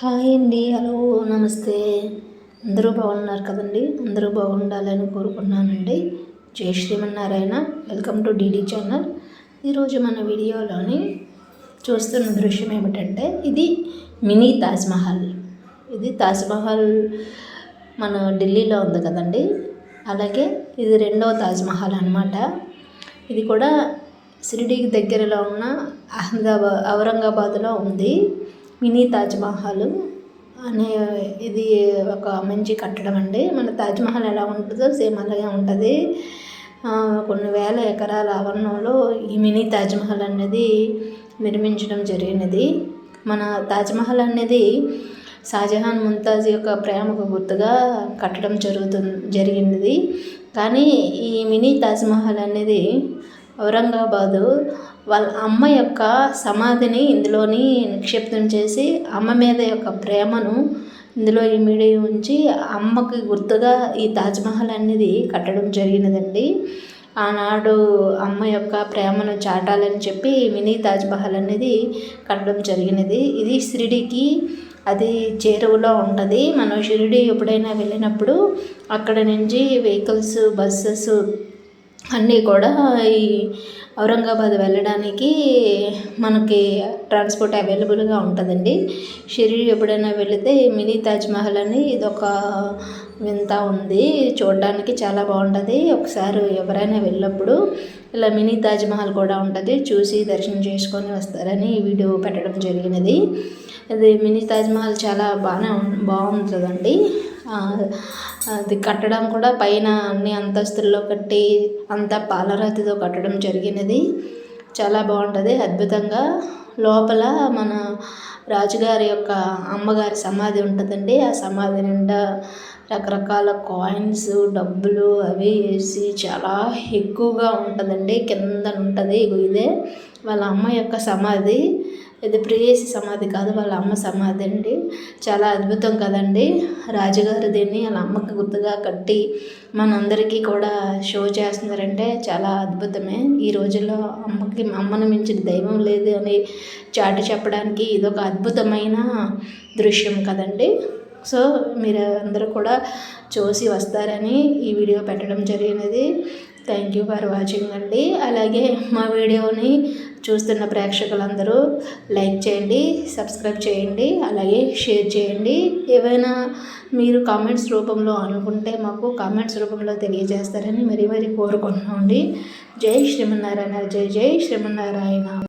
Hi అండి hello నమస్తే. అందరూ బాగున్నారు కదండి? అందరూ బాగుండాలని కోరుకున్నానండి. జై Srimannarayana. Welcome to DD channel. ఈరోజు మన వీడియోలోని చూస్తున్న దృశ్యం ఏమిటంటే ఇది మినీ తాజ్మహల్ ఇది తాజ్మహల్ మన ఢిల్లీలో ఉంది కదండి? అలాగే ఇది రెండవ తాజ్మహల్ అనమాట ఇది కూడా షిరిడీకి దగ్గరలో ఉన్న అహ్మదాబాద్ ఔరంగాబాద్లో ఉంది. మినీ తాజ్మహల్ అనే ఇది ఒక మంచి కట్టడం అండి. మన తాజ్మహల్ ఎలా ఉంటుందో సేమ్ అలాగే ఉంటుంది. కొన్ని వేల ఎకరాల ఆవరణంలో ఈ మినీ తాజ్మహల్ అనేది నిర్మించడం జరిగినది. మన తాజ్మహల్ అనేది షాజహాన్ ముంతాజ్ యొక్క ప్రేమకు గుర్తుగా కట్టడం జరుగుతుంది జరిగినది. కానీ ఈ మినీ తాజ్మహల్ అనేది ఔరంగాబాదు వాళ్ళ అమ్మ యొక్క సమాధిని ఇందులోని నిక్షిప్తం చేసి అమ్మ మీద యొక్క ప్రేమను ఇందులో ఇమిడి ఉంచి అమ్మకి గుర్తుగా ఈ తాజ్మహల్ అనేది కట్టడం జరిగినదండి. ఆనాడు అమ్మ యొక్క ప్రేమను చాటాలని చెప్పి మినీ తాజ్మహల్ అనేది కట్టడం జరిగినది. ఇది షిరిడికి అది చేరువలో ఉంటుంది. మనం షిరిడి ఎప్పుడైనా వెళ్ళినప్పుడు అక్కడ నుంచి వెహికల్స్ బస్సెస్ అన్నీ కూడా ఈ ఔరంగాబాద్ వెళ్ళడానికి మనకి ట్రాన్స్పోర్ట్ అవైలబుల్గా ఉంటుందండి. షిరిడి ఎప్పుడైనా వెళితే మినీ తాజ్మహల్ అని ఇదొక వింత ఉంది. చూడడానికి చాలా బాగుంటుంది. ఒకసారి ఎవరైనా వెళ్ళినప్పుడు ఇలా మినీ తాజ్మహల్ కూడా ఉంటుంది. చూసి దర్శనం చేసుకొని వస్తారని వీడియో పెట్టడం జరిగినది. అది మినీ తాజ్మహల్ చాలా బాగానే బాగుంటుందండి. అది కట్టడం కూడా పైన అన్ని అంతస్తుల్లో కట్టి అంతా పాలరాతితో కట్టడం జరిగినది. చాలా బాగుంటుంది. అద్భుతంగా లోపల మన రాజుగారి యొక్క అమ్మగారి సమాధి ఉంటుందండి. ఆ సమాధి నిండా రకరకాల కాయిన్స్ డబ్బులు అవి వేసి చాలా ఎక్కువగా ఉంటుందండి. కింద ఉంటుంది ఇదే. వాళ్ళ అమ్మ యొక్క సమాధి. ఇది ప్రియేసి సమాధి కాదు వాళ్ళ అమ్మ సమాధి అండి. చాలా అద్భుతం కదండి. రాజుగారు దీన్ని వాళ్ళ అమ్మకి గుర్తుగా కట్టి మనందరికీ కూడా షో చేస్తున్నారంటే చాలా అద్భుతమే. ఈ రోజుల్లో అమ్మకి అమ్మను మించిన దైవం లేదు అని చాటి చెప్పడానికి ఇదొక అద్భుతమైన దృశ్యం కదండి. సో మీరు అందరూ కూడా చూసి వస్తారని ఈ వీడియో పెట్టడం జరిగినది. థ్యాంక్ యూ ఫర్ వాచింగ్ అండి. అలాగే మా వీడియోని చూస్తున్న ప్రేక్షకులందరూ లైక్ చేయండి సబ్స్క్రైబ్ చేయండి అలాగే షేర్ చేయండి. ఏవైనా మీరు కామెంట్స్ రూపంలో అనుకుంటే మాకు కామెంట్స్ రూపంలో తెలియజేస్తారని మరీ మరీ కోరుకుంటున్నామండి. జై శ్రీమన్నారాయణ జై జై శ్రీమన్నారాయణ.